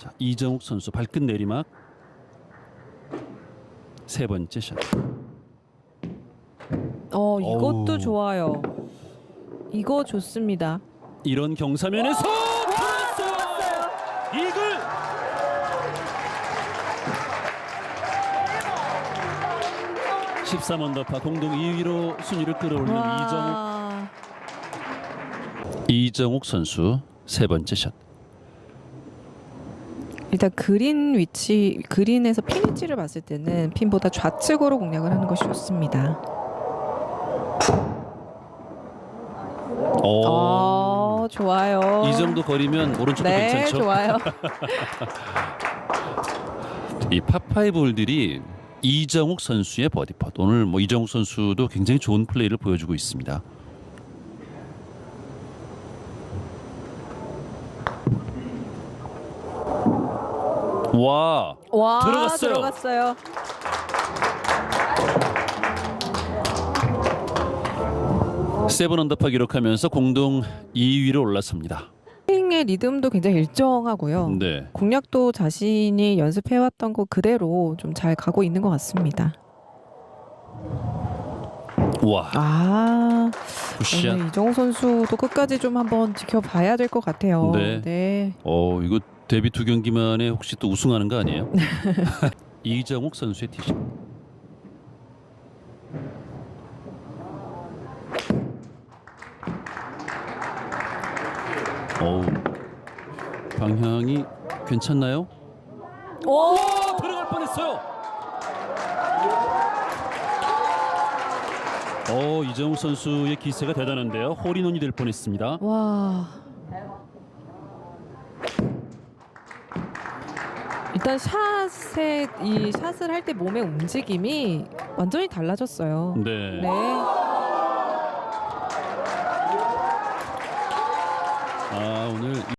자, 이정욱 선수 발끝 내리막 세 번째 샷. 어 이것도 어우. 좋아요. 이거 좋습니다. 이런 경사면에서 들어갔어요. 이글. (13 언더파) 공동 2위로 순위를 끌어올리는 이정욱 와. 이정욱 선수 세 번째 샷. 일단 그린 위치 그린에서 핀 위치를 봤을 때는 핀보다 좌측으로 공략을 하는 것이 좋습니다. 오, 어 좋아요. 이 정도 거리면 오른쪽도 네 괜찮죠? 좋아요. 이 파파이브 홀들이 이정욱 선수의 버디 팟. 오늘 뭐 이정욱 선수도 굉장히 좋은 플레이를 보여주고 있습니다. 와, 와 들어갔어요. 들어갔어요. 세븐 언더파 기록하면서 공동 2위로 올라섭니다. 스윙의 리듬도 굉장히 일정하고요. 네. 공략도 자신이 연습해왔던 거 그대로 좀 잘 가고 있는 것 같습니다. 와, 아 굿샷. 오늘 이정우 선수도 끝까지 좀 한번 지켜봐야 될 것 같아요. 네. 네. 어, 이거 데뷔 두 경기 만에 혹시 또 우승하는 거 아니에요? 이정욱 선수의 티샷. 어우, 방향이 괜찮나요? 오 들어갈 뻔했어요. 어, 이정욱 선수의 기세가 대단한데요. 홀인원이 될 뻔했습니다. 와. 일단 샷에 이 샷을 할 때 몸의 움직임이 완전히 달라졌어요. 네. 네. 아, 오늘